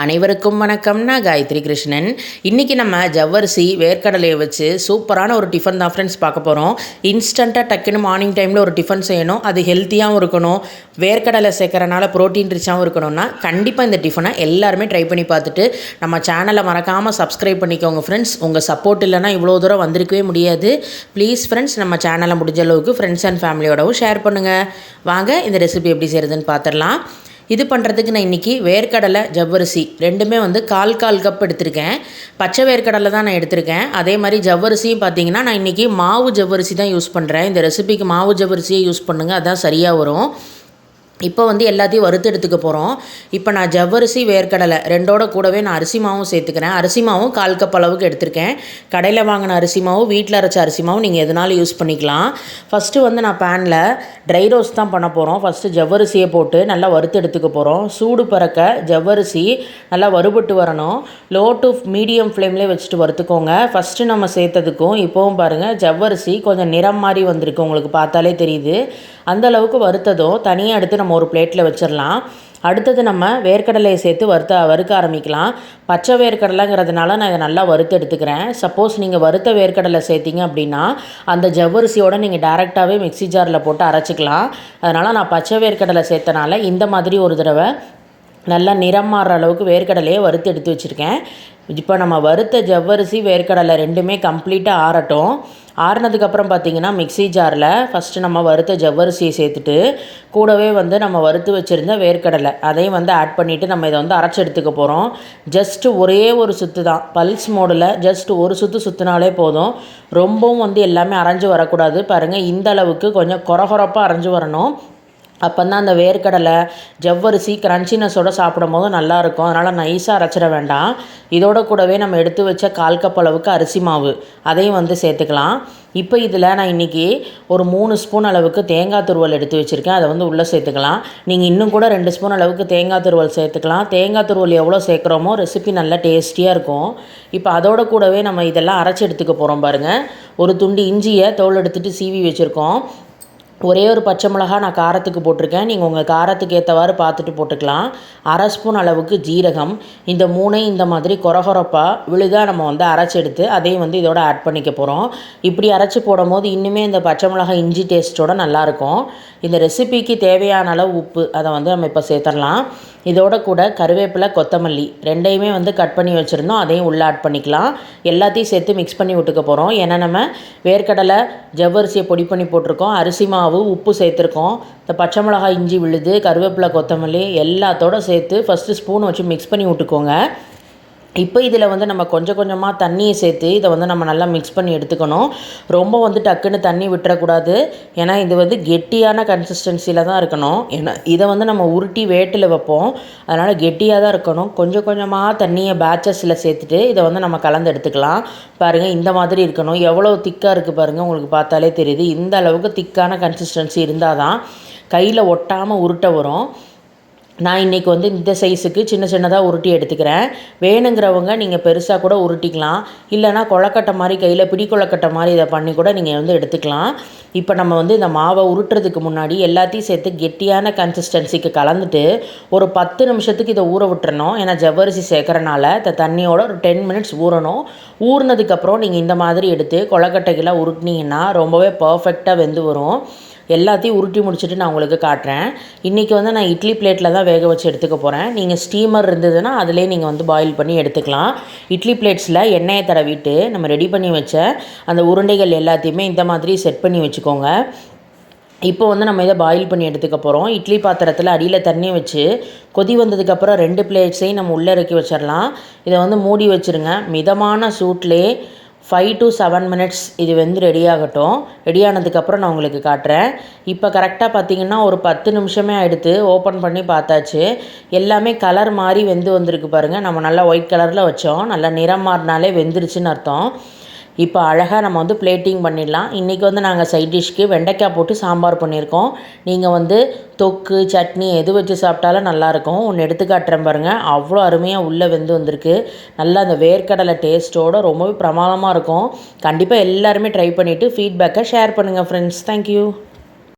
அனைவருக்கும் வணக்கம். நான் காயத்ரி கிருஷ்ணன். இன்றைக்கி நம்ம ஜவ்வரிசி வேர்க்கடலையை வச்சு சூப்பரான ஒரு டிஃபன் தான் ஃப்ரெண்ட்ஸ் பார்க்க போகிறோம் இன்ஸ்டண்ட்டாக டக்குன்னு மார்னிங் டைமில் ஒரு டிஃபன் செய்யணும். அது ஹெல்த்தியாகவும் இருக்கணும். வேர்க்கடலை சேர்க்குறனால ப்ரோட்டீன் ரிச்சாகவும் இருக்கணும்னா கண்டிப்பாக இந்த டிஃபனை எல்லாருமே ட்ரை பண்ணி பார்த்துட்டு நம்ம சேனலை மறக்காமல் சப்ஸ்கிரைப் பண்ணிக்கோங்க ஃப்ரெண்ட்ஸ் உங்கள் சப்போர்ட் இல்லைனா இவ்வளோ தூரம் வந்திருக்கவே முடியாது. ப்ளீஸ் ஃப்ரெண்ட்ஸ் நம்ம சேனலை முடிஞ்ச அளவுக்கு ஃப்ரெண்ட்ஸ் அண்ட் ஃபேமிலியோடவும் ஷேர் பண்ணுங்கள் வாங்க இந்த ரெசிபி எப்படி செய்கிறதுன்னு பார்த்துடலாம். இது பண்ணுறதுக்கு நான் இன்றைக்கி வேர்க்கடலை ஜவ்வரிசி ரெண்டுமே வந்து கால் கால் கப் எடுத்திருக்கேன். பச்சை வேர்க்கடலை தான் நான் எடுத்திருக்கேன். அதே மாதிரி ஜவ்வரிசியும் பார்த்தீங்கன்னா நான் இன்றைக்கி மாவு ஜவ்வரிசி தான் யூஸ் பண்ணுறேன் இந்த ரெசிபிக்கு மாவு ஜவ்வரிசியை யூஸ் பண்ணுங்கள் அதான் சரியாக வரும். இப்போ வந்து எல்லாத்தையும் வறுத்து எடுத்துக்க போகிறோம் இப்போ நான் ஜவ்வரிசி வேர்க்கடலை ரெண்டோட கூடவே நான் அரிசி மாவும் சேர்த்துக்கிறேன். அரிசி மாவும் கால் கப் அளவுக்கு எடுத்திருக்கேன். கடையில் வாங்கின அரிசி மாவும் வீட்டில் அரைச்ச அரிசி மாவும் நீங்கள் எதனாலும் யூஸ் பண்ணிக்கலாம். ஃபஸ்ட்டு வந்து நான் பேனில் ட்ரை ரோஸ்ட் தான் பண்ண போகிறோம் ஃபஸ்ட்டு ஜவ்வரிசியை போட்டு நல்லா வறுத்து எடுத்துக்க போகிறோம் சூடு பறக்க ஜவ்வரிசி நல்லா வறுபட்டு வரணும். லோ டு மீடியம் ஃப்ளேம்லேயே வச்சுட்டு வறுத்துக்கோங்க. ஃபஸ்ட்டு நம்ம சேர்த்ததுக்கும் இப்போவும் பாருங்கள் ஜவ்வரிசி கொஞ்சம் நிறம் மாதிரி வந்திருக்கு. உங்களுக்கு பார்த்தாலே தெரியுது. அந்த அளவுக்கு வறுத்ததும் தனியாக எடுத்து நம்ம ஒரு பிளேட்டில் வச்சிடலாம் அடுத்தது நம்ம வேர்க்கடலையை சேர்த்து வறுத்த வறுக்க ஆரம்பிக்கலாம். பச்சை வேர்க்கடலைங்கிறதுனால நான் இதை நல்லா வறுத்து எடுத்துக்கிறேன். சப்போஸ் நீங்கள் வறுத்த வேர்க்கடலை சேர்த்திங்க அப்படின்னா அந்த ஜவ்வரிசியோடு நீங்கள் டேரெக்டாகவே மிக்சி ஜாரில் போட்டு அரைச்சிக்கலாம். அதனால் நான் பச்சை வேர்க்கடலை சேர்த்தனால இந்த மாதிரி ஒரு தடவை நல்லா நிறம் மாறுற அளவுக்கு வேர்க்கடலையை வறுத்து எடுத்து வச்சுருக்கேன். இப்போ நம்ம வறுத்த ஜவ்வரிசி வேர்க்கடலை ரெண்டுமே கம்ப்ளீட்டாக ஆறட்டும். ஆறுனதுக்கப்புறம் பார்த்திங்கன்னா மிக்சி ஜாரில் ஃபஸ்ட்டு நம்ம வறுத்த ஜவ்வரிசியை சேர்த்துட்டு கூடவே வந்து நம்ம வறுத்து வச்சுருந்த வேர்க்கடலை. அதையும் வந்து ஆட் பண்ணிவிட்டு நம்ம இதை வந்து அரைச்சி எடுத்துக்க போகிறோம் ஜஸ்ட்டு ஒரே ஒரு சுற்று தான். பல்ஸ் மோடில் ஜஸ்ட் ஒரு சுற்று சுற்றினாலே போதும். ரொம்பவும் வந்து எல்லாமே அரைஞ்சு வரக்கூடாது. பாருங்கள் இந்த அளவுக்கு கொஞ்சம் குறகுறப்பாக அரைஞ்சு வரணும். அப்போ தான் அந்த வேர்க்கடலை ஜவ்வரிசி கிரன்ச்சினஸோட சாப்பிடும் போது நல்லாயிருக்கும். அதனால் நைஸாக அரைச்சிட வேண்டாம். இதோட கூடவே நம்ம எடுத்து வச்ச கால் கப் அளவுக்கு அரிசி மாவு அதையும் வந்து சேர்த்துக்கலாம். இப்போ இதில் நான் இன்றைக்கி ஒரு மூணு ஸ்பூன் அளவுக்கு தேங்காய் துருவல் எடுத்து வச்சுருக்கேன். அதை வந்து உள்ளே சேர்த்துக்கலாம். நீங்கள் இன்னும் கூட ரெண்டு ஸ்பூன் அளவுக்கு தேங்காய் துருவல் சேர்த்துக்கலாம். தேங்காய் துருவல் எவ்வளோ சேர்க்குறோமோ ரெசிபி நல்லா டேஸ்டியாக இருக்கும். இப்போ அதோட கூடவே நம்ம இதெல்லாம் அரைச்சி எடுத்துக்க போகிறோம் பாருங்கள் ஒரு துண்டு இஞ்சியை தோல் எடுத்துகிட்டு சீவி வச்சுருக்கோம். ஒரே ஒரு பச்சை மிளகா நான் காரத்துக்கு போட்டிருக்கேன். நீங்கள் உங்கள் காரத்துக்கு ஏற்றவாறு பார்த்துட்டு போட்டுக்கலாம். அரை ஸ்பூன் அளவுக்கு ஜீரகம். இந்த மூணையும் இந்த மாதிரி கொரகொரப்பாக விழுதாக நம்ம வந்து அரைச்சி எடுத்து அதையும் வந்து இதோட ஆட் பண்ணிக்க போகிறோம் இப்படி அரைச்சி போடும் போது இன்னுமே இந்த பச்சை மிளகா இஞ்சி டேஸ்ட்டோட நல்லாயிருக்கும். இந்த ரெசிபிக்கு தேவையான அளவு உப்பு அதை வந்து நம்ம இப்போ சேர்த்துடலாம். இதோட கூட கருவேப்பிலை கொத்தமல்லி ரெண்டையுமே வந்து கட் பண்ணி வச்சுருந்தோம். அதையும் உள்ளே ஆட் பண்ணிக்கலாம். எல்லாத்தையும் சேர்த்து மிக்ஸ் பண்ணி விட்டுக்க போகிறோம் ஏன்னா நம்ம வேர்க்கடலை ஜவ்வரிசியை பொடி பண்ணி போட்டிருக்கோம். அரிசி மாவு உப்பு சேர்த்துருக்கோம். இந்த பச்சை மிளகாய் இஞ்சி விழுது கருவேப்பிலை கொத்தமல்லி எல்லாத்தோடு சேர்த்து ஃபஸ்ட்டு ஸ்பூன் வச்சு மிக்ஸ் பண்ணி விட்டுக்கோங்க. இப்போ இதில் வந்து நம்ம கொஞ்சம் கொஞ்சமாக தண்ணியை சேர்த்து இதை வந்து நம்ம நல்லா மிக்ஸ் பண்ணி எடுத்துக்கணும். ரொம்ப வந்து டக்குன்னு தண்ணி விட்டுறக்கூடாது. ஏன்னா இது வந்து கெட்டியான கன்சிஸ்டன்சியில் தான் இருக்கணும். ஏன்னா இதை வந்து நம்ம உருட்டி வேட்டில் வைப்போம். அதனால் கெட்டியாக தான் இருக்கணும். கொஞ்சம் கொஞ்சமாக தண்ணியை பேச்சஸில் சேர்த்துட்டு இதை வந்து நம்ம கலந்து எடுத்துக்கலாம். பாருங்கள் இந்த மாதிரி இருக்கணும். எவ்வளோ திக்காக இருக்குது பாருங்கள் உங்களுக்கு பார்த்தாலே தெரியுது. இந்த அளவுக்கு திக்கான கன்சிஸ்டன்சி இருந்தால் தான் கையில் ஒட்டாமல் உருட்ட வரும். நான் இன்றைக்கி வந்து இந்த சைஸுக்கு சின்ன சின்னதாக உருட்டி எடுத்துக்கிறேன். வேணுங்கிறவங்க நீங்கள் பெருசாக கூட உருட்டிக்கலாம். இல்லைனா கொழக்கட்டை மாதிரி கையில் பிடி கொழக்கட்டை மாதிரி இதை பண்ணி கூட நீங்கள் வந்து எடுத்துக்கலாம். இப்போ நம்ம வந்து இந்த மாவை உருட்டுறதுக்கு முன்னாடி எல்லாத்தையும் சேர்த்து கெட்டியான கன்சிஸ்டன்சிக்கு கலந்துட்டு ஒரு பத்து நிமிஷத்துக்கு இதை ஊற விட்டுறணும். ஏன்னா ஜவ்வரிசி சேர்க்குறனால இந்த தண்ணியோட ஒரு டென் மினிட்ஸ் ஊறணும். ஊறினதுக்கப்புறம் நீங்கள் இந்த மாதிரி எடுத்து கொழக்கட்டைக்கெல்லாம் உருட்டினீங்கன்னா ரொம்பவே பர்ஃபெக்டாக வெந்து வரும். எல்லாத்தையும் உருட்டி முடிச்சுட்டு நான் உங்களுக்கு காட்டுறேன். இன்றைக்கி வந்து நான் இட்லி பிளேட்டில் தான் வேக வச்சு எடுத்துக்க போகிறேன் நீங்கள் ஸ்டீமர் இருந்ததுன்னா அதிலே நீங்கள் வந்து பாயில் பண்ணி எடுத்துக்கலாம். இட்லி பிளேட்ஸில் எண்ணெயை தடவிட்டு நம்ம ரெடி பண்ணி வச்ச அந்த உருண்டைகள் எல்லாத்தையுமே இந்த மாதிரி செட் பண்ணி வச்சுக்கோங்க. இப்போ வந்து நம்ம இதை பாயில் பண்ணி எடுத்துக்க போகிறோம் இட்லி பாத்திரத்தில் அடியில் தண்ணி வச்சு கொதி வந்ததுக்கப்புறம் ரெண்டு பிளேட்ஸையும் நம்ம உள்ளே இறக்கி வச்சிடலாம் இதை வந்து மூடி வச்சுருங்க. மிதமான சூட்லேயே ஃபைவ் டு செவன் மினிட்ஸ் இது வந்து ரெடி ஆகட்டும். ரெடி ஆனதுக்கப்புறம் நான் உங்களுக்கு காட்டுறேன். இப்போ கரெக்டாக பார்த்தீங்கன்னா ஒரு பத்து நிமிஷமே எடுத்து ஓப்பன் பண்ணி பார்த்தாச்சு. எல்லாமே கலர் மாதிரி வெந்து வந்திருக்கு பாருங்கள் நம்ம நல்லா ஒயிட் கலரில் வச்சோம். நல்லா நிறம் மாறினாலே வெந்துருச்சுன்னு அர்த்தம். இப்போ அழகாக நம்ம வந்து பிளேட்டிங் பண்ணிடலாம். இன்றைக்கி வந்து நாங்கள் சைட் டிஷ்க்கு வெண்டைக்காய் போட்டு சாம்பார் பண்ணியிருக்கோம். நீங்கள் வந்து தொக்கு சட்னி எது வச்சு சாப்பிட்டாலும் நல்லாயிருக்கும் ஒன்று எடுத்து காட்டுறேன் பாருங்கள் அவ்வளோ அருமையாக உள்ளே வெந்து வந்திருக்கு. நல்லா அந்த வேர்க்கடலை டேஸ்ட்டோடு ரொம்பவே பிரமாதமாக இருக்கும். கண்டிப்பாக எல்லாருமே ட்ரை பண்ணிவிட்டு ஃபீட்பேக்கை ஷேர் பண்ணுங்கள் ஃப்ரெண்ட்ஸ் தேங்க்யூ